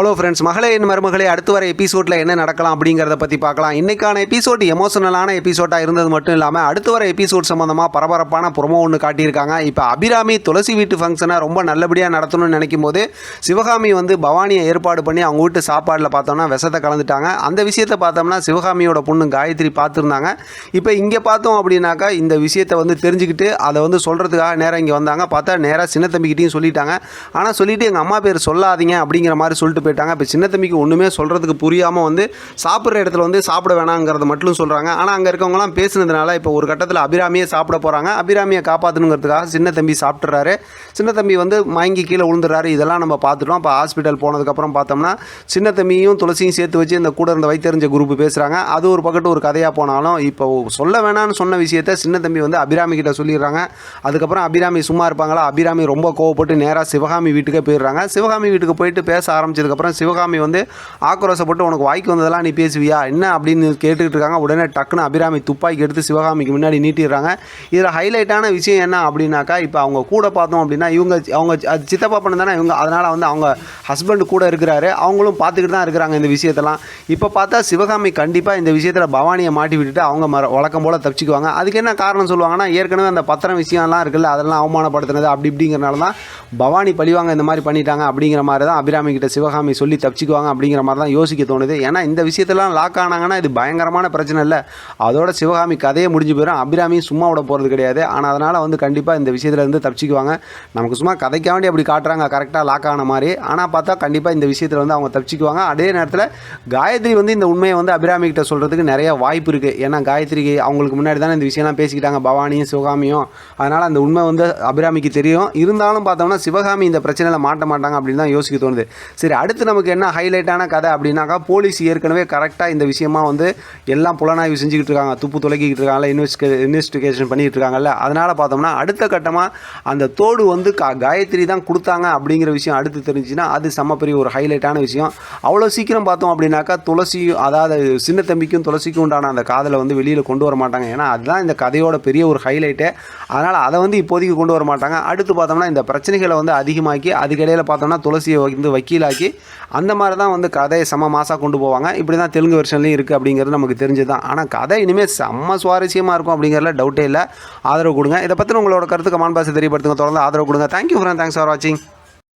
Hello friends மகளே என் மருமகளே அடுத்து வர எபிசோடில் என்ன நடக்கலாம் அப்படிங்கிறத பற்றி பார்க்கலாம். இன்றைக்கான எபிசோட் எமோஷனலான எபிசோடாக இருந்தது மட்டும் இல்லாமல் அடுத்து வர எபிசோட் சம்மந்தமாக பரபரப்பான ப்ரொமோ ஒன்று காட்டியிருக்காங்க. இப்போ அபிராமி துளசி வீட்டு ஃபங்க்ஷனை ரொம்ப நல்லபடியாக நடத்தணும்னு நினைக்கும் போது சிவகாமி வந்து பவானியை ஏற்பாடு பண்ணி அவங்க வீட்டு சாப்பாடில் பார்த்தோம்னா விஷத்தை கலந்துட்டாங்க. அந்த விஷயத்தை பார்த்தோம்னா சிவகாமியோட பொண்ணு காயத்ரி பார்த்துருந்தாங்க. இப்போ இங்கே பார்த்தோம் அப்படின்னாக்கா இந்த விஷயத்தை வந்து தெரிஞ்சுக்கிட்டு அதை வந்து சொல்கிறதுக்காக நேராக இங்கே வந்தாங்க. பார்த்தா நேராக சின்ன தம்பிக்கிட்டையும் சொல்லிட்டாங்க. ஆனால் சொல்லிவிட்டு எங்கள் அம்மா பேர் சொல்லாதீங்க அப்படிங்கிற மாதிரி சொல்லிட்டு போயிட்டாங்க. இப்போ சின்ன தம்பிக்கு ஒன்றுமே சொல்கிறதுக்கு புரியாமல் வந்து சாப்பிட்ற இடத்துல வந்து சாப்பிட வேணாங்கிறத மட்டும் சொல்கிறாங்க ஆனால் அங்கே இருக்கவங்களாம் பேசுனதுனால இப்போ ஒரு கட்டத்தில் அபிராமியே சாப்பிட போகிறாங்க அபிராமியை காப்பாற்றணுங்கிறதுக்காக சின்ன தம்பி சாப்பிட்றாரு சின்ன தம்பி வந்து மயங்கி கீழே விழுந்துறாரு இதெல்லாம் நம்ம பார்த்துட்டோம். இப்போ ஹாஸ்பிட்டல் போனதுக்கப்புறம் பார்த்தோம்னா சின்ன தம்பியும் துளசியும் சேர்த்து வச்சு இந்த கூட இருந்த வைத்தறிஞ்ச குரூப் பேசுகிறாங்க அது ஒரு பக்கத்து ஒரு கதையாக போனாலும் இப்போ சொல்ல வேணாம்னு சொன்ன விஷயத்த சின்ன தம்பி வந்து அபிராமி கிட்ட சொல்லிடுறாங்க. அதுக்கப்புறம் அபிராமி சும்மா இருப்பாங்களா? அபிராமி ரொம்ப கோவப்பட்டு நேராக சிவகாமி வீட்டுக்கே போயிடுறாங்க. சிவகாமி வீட்டுக்கு போயிட்டு பேச ஆரம்பிச்சதுக்கப்புறம் அப்புறம் சிவகாமி வந்து ஆக்ரோஷப்பட்டு உனக்கு வாய்க்கு வந்ததெல்லாம் நீ பேசுவியா? என்ன? அப்படின்னு கேட்டுக்கிட்டு இருக்காங்க. உடனே டக்குன்னு அபிராமி துப்பாக்கி எடுத்து சிவகாமிக்கு முன்னாடி நீட்டிடுறாங்க. இதில் ஹைலைட்டான விஷயம் என்ன அப்படின்னாக்கா இப்போ அவங்க கூட பார்த்தோம் அப்படின்னா இவங்க அவங்க அது சித்தப்பா பண்ண தானே இவங்க அதனால் வந்து அவங்க ஹஸ்பண்ட் கூட இருக்கிறாரு. அவங்களும் பார்த்துக்கிட்டு தான் இருக்கிறாங்க இந்த விஷயத்தெல்லாம். இப்போ பார்த்தா சிவகாமி கண்டிப்பாக இந்த விஷயத்தில் பவானியை மாட்டி விட்டுட்டு அவங்க மர வழக்கம் போல் தப்பிச்சுக்குவாங்க. அதுக்கு என்ன காரணம் சொல்லுவாங்கன்னா ஏற்கனவே அந்த பத்திரம் விஷயம்லாம் இருக்குல்ல அதெல்லாம் அவமானப்படுத்தினது அப்படி இப்படிங்கிறனால தான் பவானி பழிவாங்க இந்த மாதிரி பண்ணிட்டாங்க அப்படிங்கிற மாதிரி தான் அபிராமி கிட்ட சிவகாமி சொல்லி தப்பிச்சுக்குவாங்க அப்படிங்கிற மாதிரி தான் யோசிக்க தோணுது. ஏன்னா இந்த விஷயத்தெல்லாம் லாக் ஆனாங்கன்னா இது பயங்கரமான பிரச்சனை இல்லை. அதோட சிவகாமி கதையை முடிஞ்சு போயிடும் அபிராமியும் சும்மா விட போகிறது கிடையாது. ஆனால் அதனால் வந்து கண்டிப்பாக இந்த விஷயத்துல இருந்து தப்பிச்சுக்குவாங்க. நமக்கு சும்மா கதைக்காண்டி அப்படி காட்டுறாங்க. கரெக்டாக லாக் ஆன மாதிரி. ஆனால் பார்த்தா கண்டிப்பாக இந்த விஷயத்தில் வந்து அவங்க தப்பிச்சுக்குவாங்க. அதே நேரத்தில் காயத்ரி வந்து இந்த உண்மையை வந்து அபிராமி கிட்ட சொல்கிறதுக்கு நிறைய வாய்ப்பு இருக்குது ஏன்னா காயத்ரிக்கு அவங்களுக்கு முன்னாடி தானே இந்த விஷயம்லாம் பேசிக்கிட்டாங்க. பவானியும் சிவகாமியும். அதனால் அந்த உண்மை வந்து அபிராமிக்கு தெரியும். இருந்தாலும் பார்த்தோம்னா சிவகாமி இந்த பிரச்சனையில் மாட்ட மாட்டாங்க அப்படின்னு தான் யோசிக்க தோணுது. சரி அடுத்து அடுத்து நமக்கு என்ன ஹைலைட்டான கதை அப்படின்னாக்கா போலீஸ் ஏற்கனவே கரெக்டாக இந்த விஷயமா வந்து எல்லாம் புலனாய்வு செஞ்சுக்கிட்டு இருக்காங்க துப்பு துலக்கிக்கிட்டு இருக்காங்கல்ல இன்வெஸ்டிகே இன்வெஸ்டிகேஷன் பண்ணிகிட்டு இருக்காங்கல்ல அதனால் பார்த்தோம்னா அடுத்த கட்டமாக அந்த தோடு வந்து கா காயத்ரி தான் கொடுத்தாங்க அப்படிங்கிற விஷயம் அடுத்து தெரிஞ்சுன்னா அது செம்ம பெரிய ஒரு ஹைலைட்டான விஷயம். அவ்வளோ சீக்கிரம் பார்த்தோம் அப்படின்னாக்கா துளசி அதாவது சின்ன தம்பிக்கும் துளசிக்கும் உண்டான அந்த காதலை வந்து வெளியில் கொண்டு வர மாட்டாங்க. ஏன்னா அதுதான் இந்த கதையோட பெரிய ஒரு ஹைலைட்டு. அதனால் அதை வந்து இப்போதைக்கு கொண்டு வர மாட்டாங்க. அடுத்து பார்த்தோம்னா இந்த பிரச்சனைகளை வந்து அதிகமாக்கி அதுக்கிடையில் பார்த்தோம்னா துளசியை வந்து வக்கீலாக்கி அந்த மாதிரி தான் வந்து கதையை செம்ம மாசாக கொண்டு போவாங்க. இப்படி தான் தெலுங்கு வெர்ஷன்லேயும் இருக்குது அப்படிங்கிறது நமக்கு தெரிஞ்சது தான் ஆனால் கதை இனிமேல் செம்ம சுவாரஸ்யமாக இருக்கும் அப்படிங்கிறதுல டவுட்டே இல்லை. ஆதரவு கொடுங்க. இதை பற்றி உங்களோட கருத்து கமான் பாசை தெரியப்படுத்துங்க. தொடர்ந்து ஆதரவு கொடுங்க. தேங்க்யூ ஃப்ரெண்ட் தேங்க்ஸ் ஃபார் வாட்சிங்